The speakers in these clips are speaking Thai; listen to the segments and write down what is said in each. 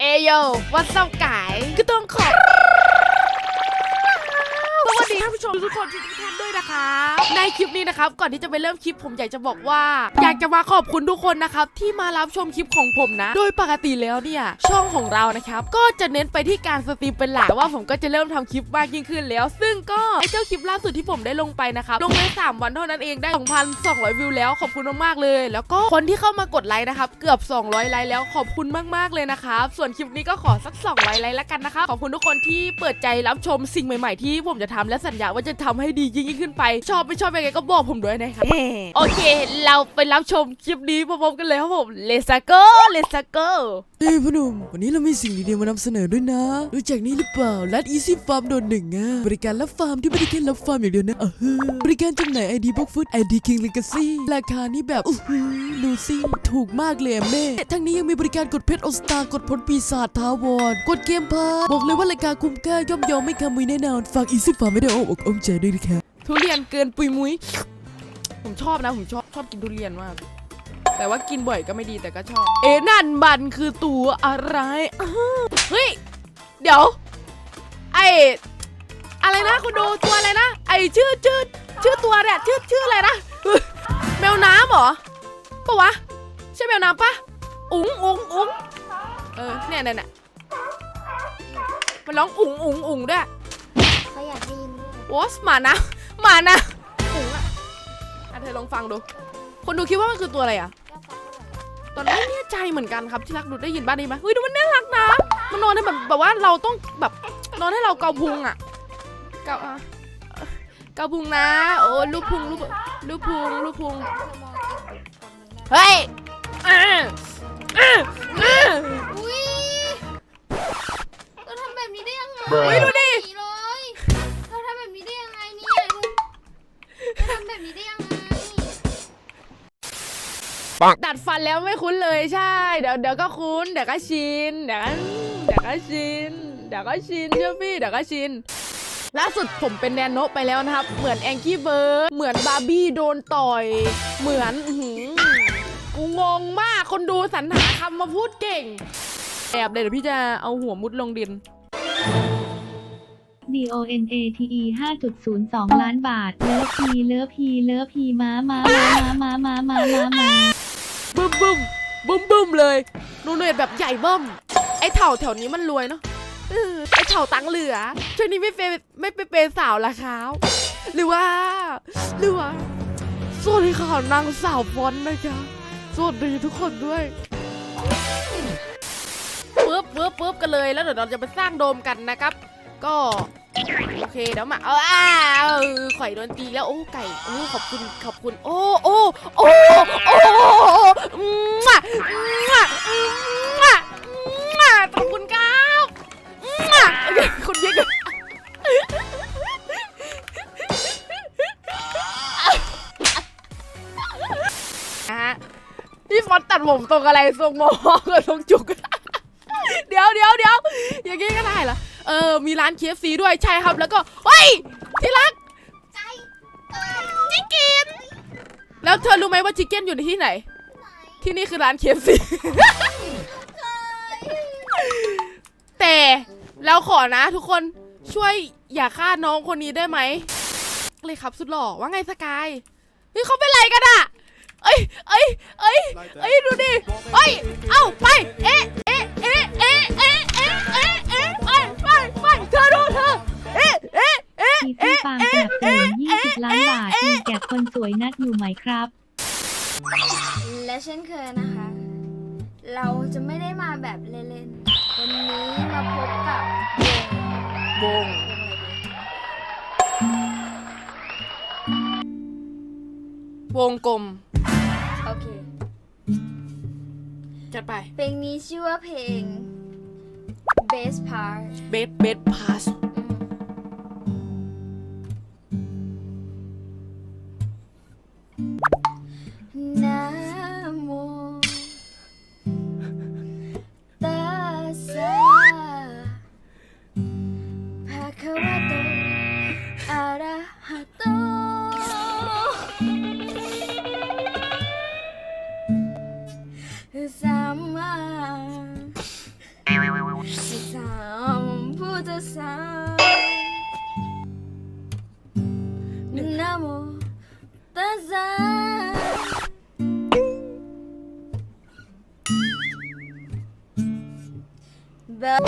เอโยวัดเศร้าไก่ก็ต้องขอบานผู้ชมทุกคนทุกท่านด้วยนะคะในคลิปนี้นะครับก่อนที่จะไปเริ่มคลิปผมอยากจะบอกว่า อยากจะมาขอบคุณทุกคนนะครับที่มารับชมคลิปของผมนะ โดยปกติแล้วเนี่ยช่องของเรานะครับก็จะเน้นไปที่การสตรีมเป็นหลักว่าผมก็จะเริ่มทำคลิปมากยิ่งขึ้นแล้ว ซึ่งก็ไอเจ้าคลิปล่าสุดที่ผมได้ลงไปนะครับลงไป3วันเท่านั้นเองได้ 2,200 วิวแล้วขอบคุณมากๆเลย แล้วก็คนที่เข้ามากดไลค์นะครับเกือบ 200 ไลค์แล้วขอบคุณมากๆเลยนะครับส่วนคลิปนี้ก็ขอสัก200ไลค์แล้วกันนะครับขอบคุณทุกคนที่เปิดใจรับชมสิ่งใหม่ ๆ ที่ผมจะทำและสัญญาว่าจะทำให้ดียิ่งๆขึ้นไป ชอบไม่ชอบยังไงก็บอกผมด้วยนะครับโอเค เราไปรับชมคลิปนี้พร้อมๆกันเลยครับผม Let's go Let's go เฮ้ยพอหนุ่มวันนี้เรามีสิ่งดีๆมานำเสนอด้วยนะรู้จักนี้หรือเปล่ารัดอีซี่ฟาร์มโดนหนึ่งอะบริการรับฟาร์มที่ไม่ได้แค่รับฟาร์มอย่างเดียวนะเออเฮ้อบริการจำหน่ายไอดีบ็อกฟุตไอดีคิงลิกาซี่ราคานี้แบบอู้หูลูซี่ถูกมากเลยอะแม่ทั้งนี้ยังมีบริการกดเพชรออสตากดผลปีศาจท้าวรกดเกมพาสบอกเลยว่าราคาคุ้มค่าย่อมเยอมไม่คำมุยแน่นอนฝากอีซี่ฟาร์มไม่ได้อ้อมอกอ้อมใจด้วยนะครับทุเรียนเกินปุยมุ้ยผมชอบนะ ผมชอบชอบกินทุเรียนมาก แต่ว่ากินบ่อยก็ไม่ดีแต่ก็ชอบ เอ๊ะนั่นมันคือตัวอะไรเฮ้ย เดี๋ยว ไออะไรนะคุณดูตัวอะไรนะ ไอชื่อชื่อชื่อตัวเนี่ยชื่อชื่ออะไรนะแมวน้ำเหรอปะวะ ใช่แมวน้ำปะอุ๋งอุ๋งอุ๋งเออเนี่ยเนี่ยเนี่ยมันร้องอุ๋งอุ๋งอุ๋งด้วยเขาอยากได้ยินด้วย วอสหมานะหมานะถุงอะอะเธอลองฟังดู คนดูคิดว่ามันคือตัวอะไรอะก็ฟังเท่าไหร่ตอนนี้ไม่แน่ใจเหมือนกันครับที่รักดูได้ยินบ้างดีไหมเฮ้ยดูมันน่ารักนะ มันนอนให้แบบแบบว่าเราต้องแบบนอนให้เราเกาพุงอะเกาอะเกาพุงนะ โอ้ลูกพุงลูกลูกพุงลูกพุงเธอมองอีกฝั่งหนึงได้เฮ้ยอะอะอะอุ้ยเราทำแบบนี้ได้ยังไงเฮ้ย ปังดัดฟันแล้วไม่คุ้นเลยใช่ เดี๋ยวเดี๋ยวก็คุ้นเดี๋ยวก็ชินเดี๋ยวก็เดี๋ยวก็ชินเดี๋ยวก็ชินเชื่อพี่เดี๋ยวก็ชินล่าสุดผมเป็นแนนโนไปแล้วนะครับ เหมือนแองกี้เบิร์ดเหมือนบาร์บี้โดนต่อย เหมือนหืกูงงมากคนดูสรรหาคำมาพูดเก่ง แอบเลยเดี๋ยวพี่จะเอาหัวมุดลงดิน DONATE 5.02 ล้านบาท เลิฟพีเลิฟพีเลิฟพีม้าม้าม้าม้าม้าม้าม้า บึ้มบึ้มบึ้มบึ้มเลยนูเนตแบบใหญ่เบิ้มไอ้เถ่าแถวนี้มันรวยเนาะเออไอ้เถ่าตังค์เหลือช่วงนี้ไม่เปย์ไม่ไปเปย์สาวละครับหรือว่าหรือว่าสวัสดีค่ะนางสาวฟอนต์นะคะสวัสดีทุกคนด้วยปึ๊บปึ๊บปึ๊บกันเลยแล้วเดี๋ยวเราจะไปสร้างโดมกันนะครับ ก็ โอเคเดี๋ยวมาเอาอ้าวข่อยโดนตีแล้วโอ้ไก่โอ้ขอบคุณขอบคุณ โอ้โอ้โอ้โอ้อมอะมอะมอะมอะขอบคุณครับมะโอเคคุณเยอะกันะฮะพี่ฟอนตัดผมทรงอะไรทรงหมอกับทรงจุก เดี๋ยวเดี๋ยวเดี๋ยวอย่างงี้ก็ได้เหรอ เออ มีร้าน KFC ด้วยใช่ครับ แล้วก็เฮ้ยที่รักใจเออชิคเก้นแล้วเธอรู้ไหมว่าชิคเก้นอยู่ในที่ไหน ที่นี่คือร้าน KFC แต่เราขอนะทุกคนช่วยอย่าฆ่าน้องคนนี้ได้ไหมเลยครับสุดหล่อว่าไงสกายเฮ้ยเขาเป็นไรกันอะเอ้ยเอ้ยเอ้ยเอ้ยดูดิเอ้ย วยนัดอยู่ไหมครับ และเช่นเคยนะคะ เราจะไม่ได้มาแบบเล่นๆ วันนี้มาพบกับวงวงอะไรดีวงกลม โอเค จัดไป เพลงนี้ชื่อว่าเพลง Best Part เบสเบสพาส sound Namo Tazan. Ba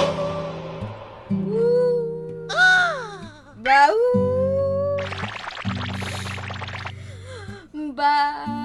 Ba Ba.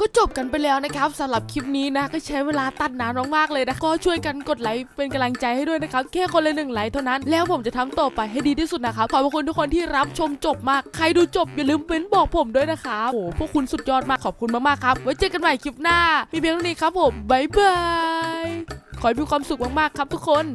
ก็จบกันไปแล้วนะครับสำหรับคลิปนี้นะก็ใช้เวลาตัดนานมากๆเลยนะก็ช่วยกันกดไลค์เป็นกำลังใจให้ด้วยนะครับแค่คนละหนึ่งไลค์เท่านั้น แล้วผมจะทำต่อไปให้ดีที่สุดนะครับขอบคุณทุกคนที่รับชมจบมากใครดูจบอย่าลืมเป็นบอกผมด้วยนะครับโอ้โหพวกคุณสุดยอดมากขอบคุณมากๆครับไว้เจอกันใหม่คลิปหน้า มีเพียงเท่านี้ครับผมบ๊ายบายขอให้มีความสุขมากๆครับทุกคน